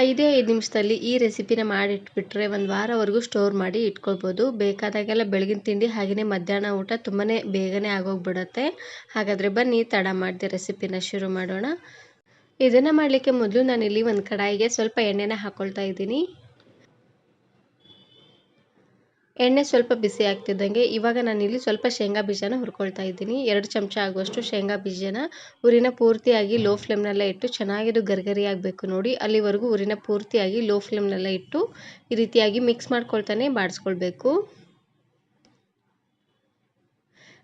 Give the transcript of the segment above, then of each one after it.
ಐದೇ ಐದು ನಿಮಿಷದಲ್ಲಿ ಈ ರೆಸಿಪಿನ ಮಾಡಿಟ್ಬಿಟ್ರೆ ಒಂದು ವಾರವರೆಗೂ ಸ್ಟೋರ್ ಮಾಡಿ ಇಟ್ಕೊಳ್ಬೋದು. ಬೇಕಾದಾಗೆಲ್ಲ ಬೆಳಗಿನ ತಿಂಡಿ ಹಾಗೆಯೇ ಮಧ್ಯಾಹ್ನ ಊಟ ತುಂಬಾ ಬೇಗನೆ ಆಗೋಗ್ಬಿಡುತ್ತೆ. ಹಾಗಾದರೆ ಬನ್ನಿ, ತಡ ಮಾಡಿದೆ ರೆಸಿಪಿನ ಶುರು ಮಾಡೋಣ. ಇದನ್ನು ಮಾಡಲಿಕ್ಕೆ ಮೊದಲು ನಾನಿಲ್ಲಿ ಒಂದು ಕಡಾಯಿಗೆ ಸ್ವಲ್ಪ ಎಣ್ಣೆನ ಹಾಕ್ಕೊಳ್ತಾ ಇದ್ದೀನಿ. ಎಣ್ಣೆ ಸ್ವಲ್ಪ ಬಿಸಿ ಆಗ್ತಿದ್ದಂಗೆ ಇವಾಗ ನಾನಿಲ್ಲಿ ಸ್ವಲ್ಪ ಶೇಂಗಾ ಬೀಜನ ಹುರ್ಕೊಳ್ತಾ ಇದ್ದೀನಿ. ಎರಡು ಚಮಚ ಆಗುವಷ್ಟು ಶೇಂಗಾ ಬೀಜನ ಊರಿನ ಪೂರ್ತಿಯಾಗಿ ಲೋ ಫ್ಲೇಮ್ನಲ್ಲೇ ಇಟ್ಟು ಚೆನ್ನಾಗಿದು ಗರ್ಗರಿ ಆಗಬೇಕು ನೋಡಿ. ಅಲ್ಲಿವರೆಗೂ ಊರಿನ ಪೂರ್ತಿಯಾಗಿ ಲೋ ಫ್ಲೇಮ್ನಲ್ಲೇ ಇಟ್ಟು ಈ ರೀತಿಯಾಗಿ ಮಿಕ್ಸ್ ಮಾಡ್ಕೊಳ್ತಾನೆ ಬಾಡಿಸ್ಕೊಳ್ಬೇಕು.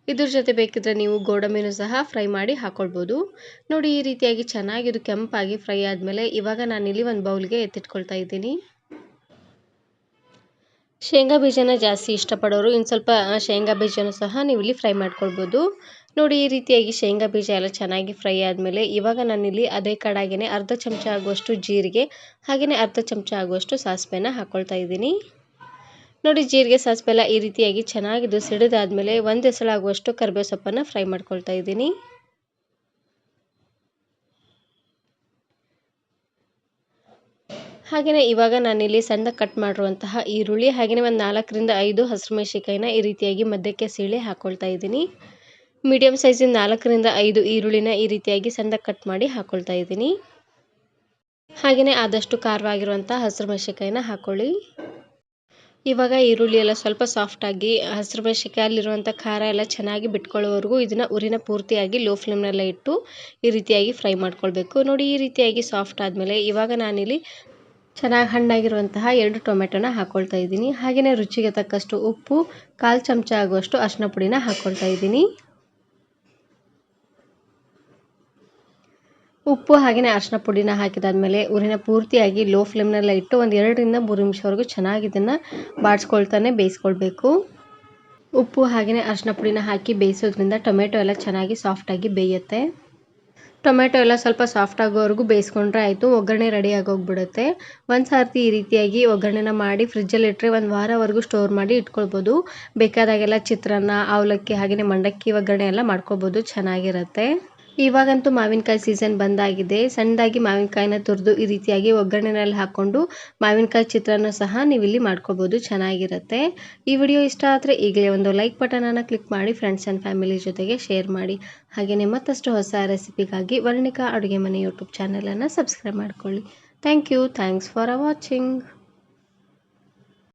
ಇದ್ರ ಜೊತೆ ಬೇಕಿದ್ರೆ ನೀವು ಗೋಡಂಬಿನೂ ಸಹ ಫ್ರೈ ಮಾಡಿ ಹಾಕ್ಕೊಳ್ಬೋದು ನೋಡಿ ಈ ರೀತಿಯಾಗಿ ಚೆನ್ನಾಗಿದು ಕೆಂಪಾಗಿ ಫ್ರೈ ಆದಮೇಲೆ ಇವಾಗ ನಾನಿಲ್ಲಿ ಒಂದು ಬೌಲ್ಗೆ ಎತ್ತಿಟ್ಕೊಳ್ತಾ ಇದ್ದೀನಿ. ಶೇಂಗಾ ಬೀಜನ ಜಾಸ್ತಿ ಇಷ್ಟಪಡೋರು ಇನ್ನು ಸ್ವಲ್ಪ ಶೇಂಗಾ ಬೀಜನೂ ಸಹ ನೀವು ಇಲ್ಲಿ ಫ್ರೈ ಮಾಡ್ಕೊಳ್ಬೋದು. ನೋಡಿ, ಈ ರೀತಿಯಾಗಿ ಶೇಂಗಾ ಬೀಜ ಎಲ್ಲ ಚೆನ್ನಾಗಿ ಫ್ರೈ ಆದಮೇಲೆ ಇವಾಗ ನಾನಿಲ್ಲಿ ಅದೇ ಕಡಾಗಿನೇ ಅರ್ಧ ಚಮಚ ಆಗುವಷ್ಟು ಜೀರಿಗೆ, ಹಾಗೆಯೇ ಅರ್ಧ ಚಮಚ ಆಗುವಷ್ಟು ಸಾಸಿವೆನ ಹಾಕ್ಕೊಳ್ತಾ ಇದ್ದೀನಿ. ನೋಡಿ, ಜೀರಿಗೆ ಸಾಸಿವೆ ಎಲ್ಲ ಈ ರೀತಿಯಾಗಿ ಚೆನ್ನಾಗಿದ್ದು ಸಿಡಿದಾದ್ಮೇಲೆ ಒಂದು ಹೆಸಳಾಗುವಷ್ಟು ಕರಿಬೇವು ಸೊಪ್ಪನ್ನು ಫ್ರೈ ಮಾಡ್ಕೊಳ್ತಾ ಇದ್ದೀನಿ. ಹಾಗೆಯೇ ಇವಾಗ ನಾನಿಲ್ಲಿ ಸಣ್ಣ ಕಟ್ ಮಾಡಿರುವಂತಹ ಈರುಳ್ಳಿ ಹಾಗೆಯೇ ಒಂದು ನಾಲ್ಕರಿಂದ ಐದು ಹಸಿರು ಮೆಣಸಿಕಾಯಿನ ಈ ರೀತಿಯಾಗಿ ಮಧ್ಯಕ್ಕೆ ಸೀಳಿ ಹಾಕ್ಕೊಳ್ತಾ ಇದ್ದೀನಿ. ಮೀಡಿಯಮ್ ಸೈಜಿನ ನಾಲ್ಕರಿಂದ ಐದು ಈರುಳ್ಳಿನ ಈ ರೀತಿಯಾಗಿ ಸಣ್ಣ ಕಟ್ ಮಾಡಿ ಹಾಕ್ಕೊಳ್ತಾ ಇದ್ದೀನಿ. ಹಾಗೆಯೇ ಆದಷ್ಟು ಖಾರವಾಗಿರುವಂಥ ಹಸಿರು ಮೆಣಸಿಕಾಯಿನ ಹಾಕ್ಕೊಳ್ಳಿ ಇವಾಗ ಈರುಳ್ಳಿ ಎಲ್ಲ ಸ್ವಲ್ಪ ಸಾಫ್ಟಾಗಿ ಹಸಿರು ಮೆಣಸಿಕಾಯಲ್ಲಿರುವಂಥ ಖಾರ ಎಲ್ಲ ಚೆನ್ನಾಗಿ ಬಿಟ್ಕೊಳ್ಳೋವರೆಗೂ ಇದನ್ನು ಉರಿನ ಪೂರ್ತಿಯಾಗಿ ಲೋ ಫ್ಲೇಮ್ನೆಲ್ಲ ಇಟ್ಟು ಈ ರೀತಿಯಾಗಿ ಫ್ರೈ ಮಾಡ್ಕೊಳ್ಬೇಕು. ನೋಡಿ ಈ ರೀತಿಯಾಗಿ ಸಾಫ್ಟ್ ಆದಮೇಲೆ ಇವಾಗ ನಾನಿಲ್ಲಿ ಚೆನ್ನಾಗಿ ಹಣ್ಣಾಗಿರುವಂತಹ ಎರಡು ಟೊಮೆಟೊನ ಹಾಕ್ಕೊಳ್ತಾ ಇದ್ದೀನಿ. ಹಾಗೆಯೇ ರುಚಿಗೆ ತಕ್ಕಷ್ಟು ಉಪ್ಪು, ಕಾಲು ಚಮಚ ಆಗುವಷ್ಟು ಅರಿಶಿನ ಪುಡಿನ ಹಾಕ್ಕೊಳ್ತಾ ಇದ್ದೀನಿ. ಉಪ್ಪು ಹಾಗೆಯೇ ಅರಿಶಿನ ಪುಡಿನ ಹಾಕಿದಾದ್ಮೇಲೆ ಊರಿನ ಪೂರ್ತಿಯಾಗಿ ಲೋ ಫ್ಲೇಮ್ನಲ್ಲೇ ಇಟ್ಟು ಒಂದು ಎರಡರಿಂದ ಮೂರು ನಿಮಿಷವರೆಗೂ ಚೆನ್ನಾಗಿ ಇದನ್ನು ಬಾಡಿಸ್ಕೊಳ್ತಾನೆ ಬೇಯಿಸ್ಕೊಳ್ಬೇಕು. ಉಪ್ಪು ಹಾಗೆಯೇ ಅರಿಶಿನ ಪುಡಿನ ಹಾಕಿ ಬೇಯಿಸೋದ್ರಿಂದ ಟೊಮೆಟೊ ಎಲ್ಲ ಚೆನ್ನಾಗಿ ಸಾಫ್ಟಾಗಿ ಬೇಯುತ್ತೆ. ಟೊಮೆಟೊ ಎಲ್ಲ ಸ್ವಲ್ಪ ಸಾಫ್ಟ್ ಆಗೋವರೆಗೂ ಬೇಯಿಸ್ಕೊಂಡ್ರೆ ಆಯಿತು, ಒಗ್ಗರಣೆ ರೆಡಿ ಆಗೋಗ್ಬಿಡುತ್ತೆ. ಒಂದು ಈ ರೀತಿಯಾಗಿ ಒಗ್ಗರಣೆನ ಮಾಡಿ ಫ್ರಿಜ್ಜಲ್ಲಿ ಇಟ್ಟರೆ ಒಂದು ವಾರವರೆಗೂ ಸ್ಟೋರ್ ಮಾಡಿ ಇಟ್ಕೊಳ್ಬೋದು. ಬೇಕಾದಾಗೆಲ್ಲ ಚಿತ್ರಾನ್ನ, ಅವಲಕ್ಕಿ ಹಾಗೆಯೇ ಮಂಡಕ್ಕಿ ಒಗ್ಗರಣೆ ಎಲ್ಲ ಮಾಡ್ಕೊಬೋದು ಚೆನ್ನಾಗಿರುತ್ತೆ. ಇವಾಗಂತೂ ಮಾವಿನಕಾಯಿ ಸೀಸನ್ ಬಂದಾಗಿದೆ. ಸಣ್ಣದಾಗಿ ಮಾವಿನಕಾಯಿನ ತುರಿದು ಈ ರೀತಿಯಾಗಿ ಒಗ್ಗರಣೆನಲ್ಲಿ ಹಾಕ್ಕೊಂಡು ಮಾವಿನಕಾಯಿ ಚಿತ್ರಾನ್ನ ಸಹ ನೀವು ಇಲ್ಲಿ ಮಾಡ್ಕೋಬೋದು. ಚೆನ್ನಾಗಿರುತ್ತೆ. ಈ ವಿಡಿಯೋ ಇಷ್ಟ ಆದರೆ ಈಗಲೇ ಒಂದು ಲೈಕ್ ಬಟನನ್ನು ಕ್ಲಿಕ್ ಮಾಡಿ ಫ್ರೆಂಡ್ಸ್ ಆ್ಯಂಡ್ ಫ್ಯಾಮಿಲಿ ಜೊತೆಗೆ ಶೇರ್ ಮಾಡಿ. ಹಾಗೆಯೇ ಮತ್ತಷ್ಟು ಹೊಸ ರೆಸಿಪಿಗಾಗಿ ವರ್ಣಿಕಾ ಅಡುಗೆ ಮನೆ ಯೂಟ್ಯೂಬ್ ಚಾನಲನ್ನು ಸಬ್ಸ್ಕ್ರೈಬ್ ಮಾಡ್ಕೊಳ್ಳಿ. Thank you thanks for watching